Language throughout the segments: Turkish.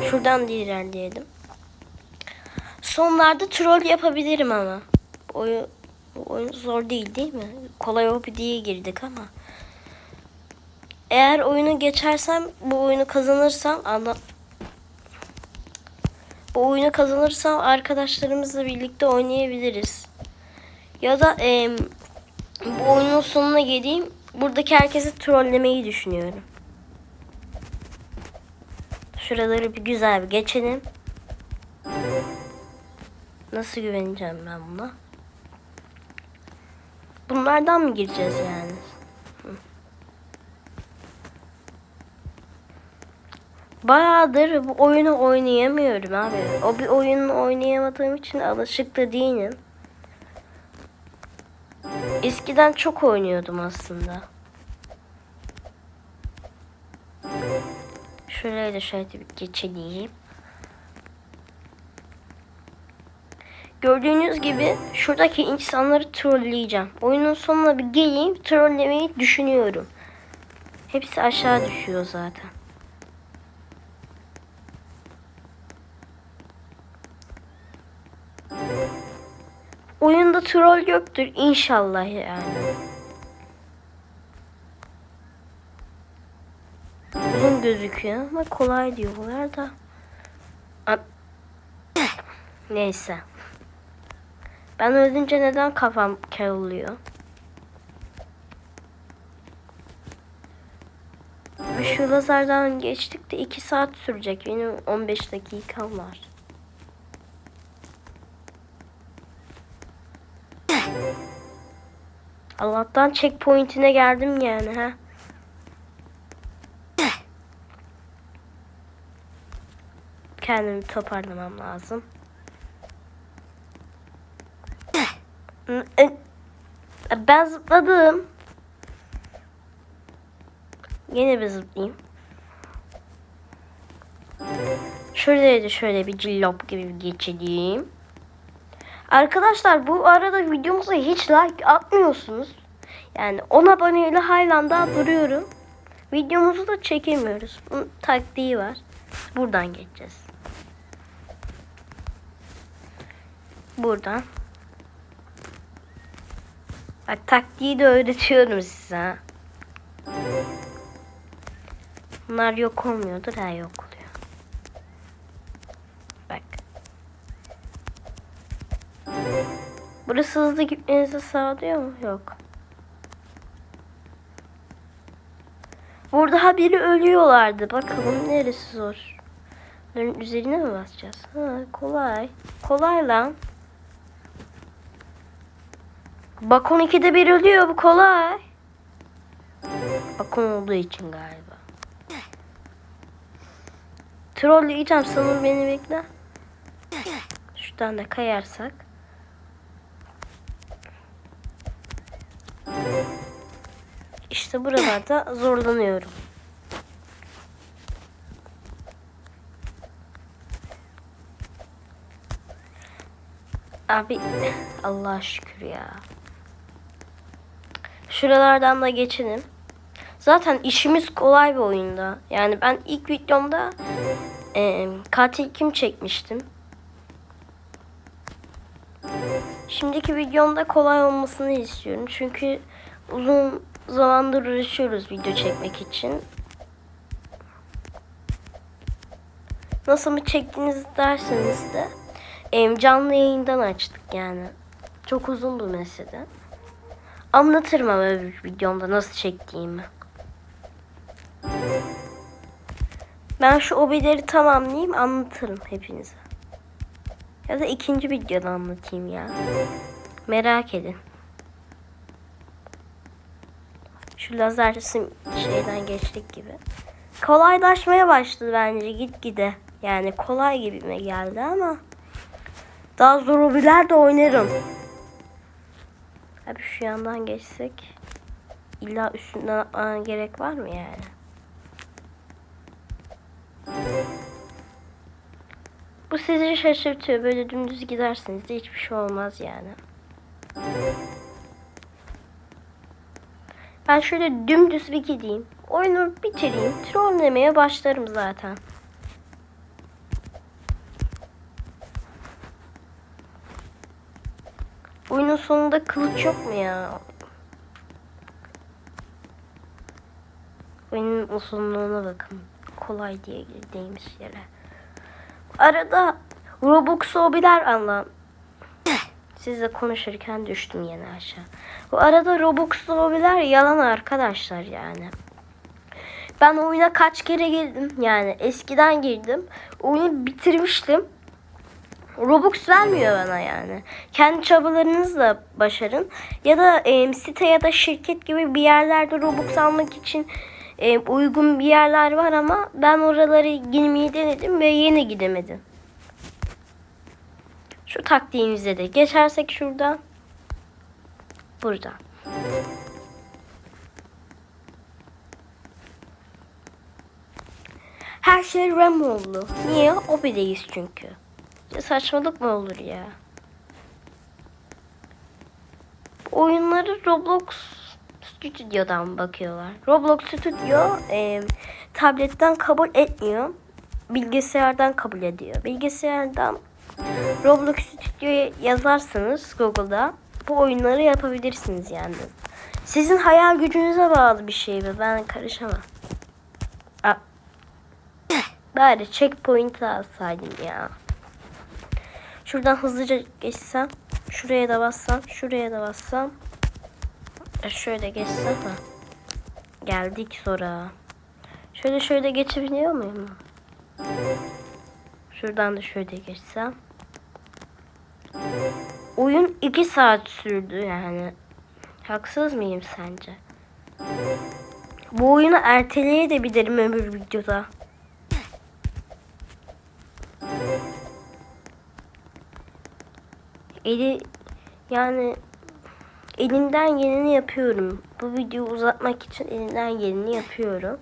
Şuradan da ilerleyelim. Sonlarda troll yapabilirim ama. Oyun, bu oyun zor değil değil mi? Kolay hobi diye girdik ama. Eğer oyunu geçersem bu oyunu kazanırsam anla bu oyunu kazanırsam arkadaşlarımızla birlikte oynayabiliriz. Ya da em, bu oyunun sonuna geleyim. Buradaki herkesi trollemeyi düşünüyorum. Şuraları bir güzel bir geçelim. Nasıl güveneceğim ben buna? Bunlardan mı gireceğiz yani? Bayağıdır bu oyunu oynayamıyorum abi. O bir oyunu oynayamadığım için alışık da değilim. Eskiden çok oynuyordum aslında. Şuraya da şöyle bir geçelim. Gördüğünüz gibi şuradaki insanları trolleyeceğim. Oyunun sonuna bir geleyim trollemeyi düşünüyorum. Hepsi aşağı düşüyor zaten. Oyunda troll yoktur inşallah yani. Uzun gözüküyor ama kolay diyorlar da. Neyse. Ben ölünce neden kafam kel oluyor? Şu lazerden geçtik de 2 saat sürecek. Benim 15 dakikam var. Allah'tan checkpoint'ine geldim yani ha. Kendimi toparlamam lazım. Ben zıpladım. Yine bir zıplayayım. Şuraya şöyle bir cillop gibi bir geçeyim. Arkadaşlar bu arada videomuza hiç like atmıyorsunuz. Yani 10 aboneyle hala duruyorum. Videomuzu da çekemiyoruz. Bunun taktiği var. Buradan geçeceğiz. Buradan. Bak taktiği de öğretiyorum size. Bunlar yok olmuyordur. Ha yok oluyor. Bak. Burası hızlı gitmenizi sağlıyor mu? Yok. Burada ha biri ölüyorlardı. Bakalım neresi zor. Üzerine mi basacağız? Ha kolay. Kolay lan. Bak 12'de bir ölüyor bu kolay. Bakon olduğu için galiba. Trolleyeceğim sanırım beni bekle. Şuradan da kayarsak. İşte buralarda zorlanıyorum. Abi Allah'a şükür ya. Şuralardan da geçelim. Zaten işimiz kolay bir oyunda. Yani ben ilk videomda e, katil kim çekmiştim. Şimdiki videomda kolay olmasını istiyorum. Çünkü uzun zamandır uğraşıyoruz video çekmek için. Nasıl mı çektiğiniz derseniz de canlı yayından açtık yani. Çok uzun bir mesele. Anlatırım ama öbür videomda nasıl çektiğimi. Ben şu obileri tamamlayayım anlatırım hepinize. Ya da ikinci videoda anlatayım ya. Merak edin. Şu lazer sim şeyden geçtik gibi. Kolaylaşmaya başladı bence gitgide. Yani kolay gibime geldi ama daha zor hobiler de oynarım. Abi şu yandan geçsek illa üstünden atmana gerek var mı yani? Bu sizi şaşırtıyor. Böyle dümdüz giderseniz de hiçbir şey olmaz yani. Ben şöyle dümdüz bir gideyim. Oyunu bitireyim. Trollemeye başlarım zaten. Oyunun sonunda kılıç yok mu ya? Oyunun uzunluğuna bakın. Kolay diye girdiğimiz yere. Arada Robux hobiler anlam. Sizle konuşurken düştüm yine aşağı. Bu arada Robux hobiler yalan arkadaşlar yani. Ben oyuna kaç kere girdim yani eskiden girdim. Oyunu bitirmiştim. Robux vermiyor bana yani. Kendi çabalarınızla başarın. Ya da e, site ya da şirket gibi bir yerlerde Robux almak için e, uygun bir yerler var ama ben oraları girmeyi denedim ve yeni gidemedim. Şu taktiğimize de geçersek şuradan. Buradan. Her şey RAM oldu. Niye? Obi'deyiz çünkü. Ya saçmalık mı olur ya? Oyunları Roblox Studio'dan bakıyorlar. Roblox Studio e, tabletten kabul etmiyor. Bilgisayardan kabul ediyor. Bilgisayardan Roblox Studio'ya yazarsanız Google'da bu oyunları yapabilirsiniz yani. Sizin hayal gücünüze bağlı bir şey bu. Ben karışamam. Aa, Bari checkpoint alsaydım ya. Şuradan hızlıca geçsem. Şuraya da bassam. Şuraya da bassam. E, Şöyle geçsem. Ha. Geldik sonra. Şöyle şöyle geçebiliyor muyum? Şuradan da şöyle geçsem. Oyun 2 saat sürdü yani. Haksız mıyım sence? Bu oyunu erteleyebilirim öbür videoda. Eli yani elimden geleni yapıyorum. Bu videoyu uzatmak için elimden geleni yapıyorum.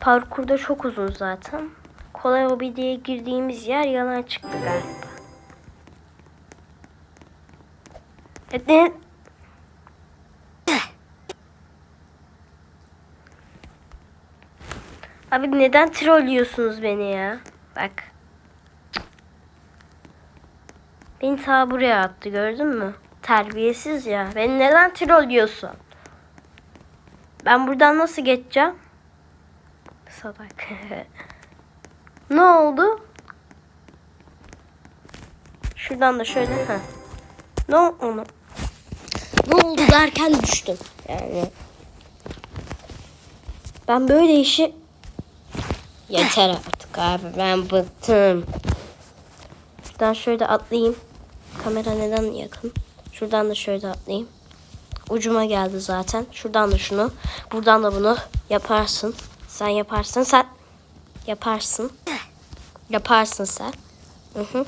Parkurda çok uzun zaten. Kolay hobi diye girdiğimiz yer yalan çıktı galiba. Evet, Abi neden trollüyorsunuz beni ya? Bak. Beni ta buraya attı gördün mü? Terbiyesiz ya. Beni neden trollüyorsun? Ben buradan nasıl geçeceğim? Salak. ne oldu? Şuradan da şöyle. Ha. Ne oldu? Ne oldu derken düştüm. Yani. Ben böyle işi Yeter artık abi ben bıktım. Şuradan şöyle atlayayım. Kamera neden yakın? Şuradan da şöyle atlayayım. Ucuma geldi zaten. Şuradan da şunu. Buradan da bunu yaparsın. Sen yaparsın. Sen yaparsın. Yaparsın sen. Hı hı.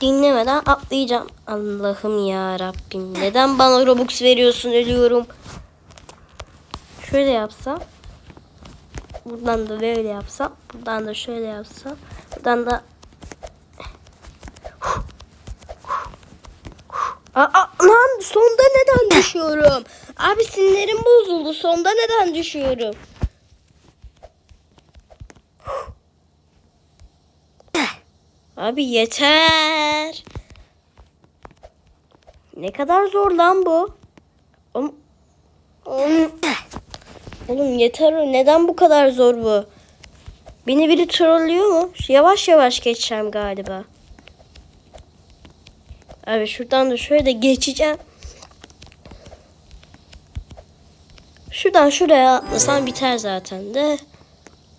Dinlemeden atlayacağım. Allah'ım ya Rabbim. Neden bana Robux veriyorsun ölüyorum. Şöyle yapsam. Buradan da böyle yapsam. Buradan da şöyle yapsam. Buradan da Aa, lan sonda neden düşüyorum? Abi sinirlerim bozuldu. Sonda neden düşüyorum? Abi yeter. Ne kadar zor lan bu? Oğlum, oğlum, yeter. Neden bu kadar zor bu? Beni biri trollüyor mu? Yavaş yavaş geçeceğim galiba. Abi şuradan da şöyle geçeceğim. Şuradan şuraya atlasam biter zaten de.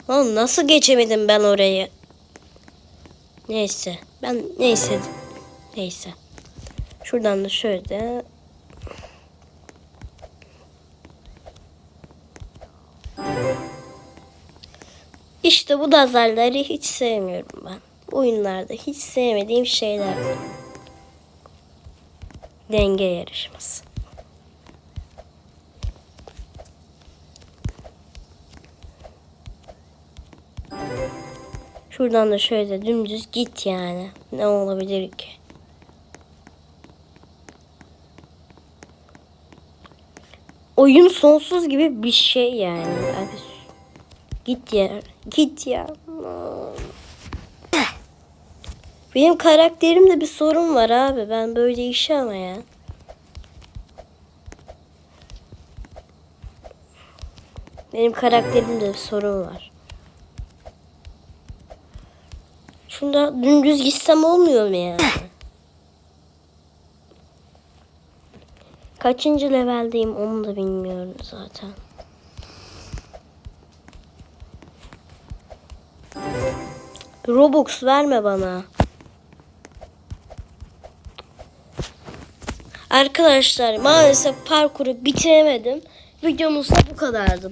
Oğlum nasıl geçemedim ben orayı? Neyse. Ben neyse. Neyse. Şuradan da şöyle. İşte bu lazerleri hiç sevmiyorum ben. Oyunlarda hiç sevmediğim şeyler. Denge yarışması. Şuradan da şöyle dümdüz git yani. Ne olabilir ki? Oyun sonsuz gibi bir şey yani. Abi, git ya. Git ya. Benim karakterimde bir sorun var abi. Ben böyle işe ama ya. Benim karakterimde bir sorun var. Şunda dümdüz gitsem olmuyor mu ya? Kaçıncı leveldeyim onu da bilmiyorum zaten. Robux verme bana. Arkadaşlar maalesef parkuru bitiremedim. Videomuz da bu kadardı.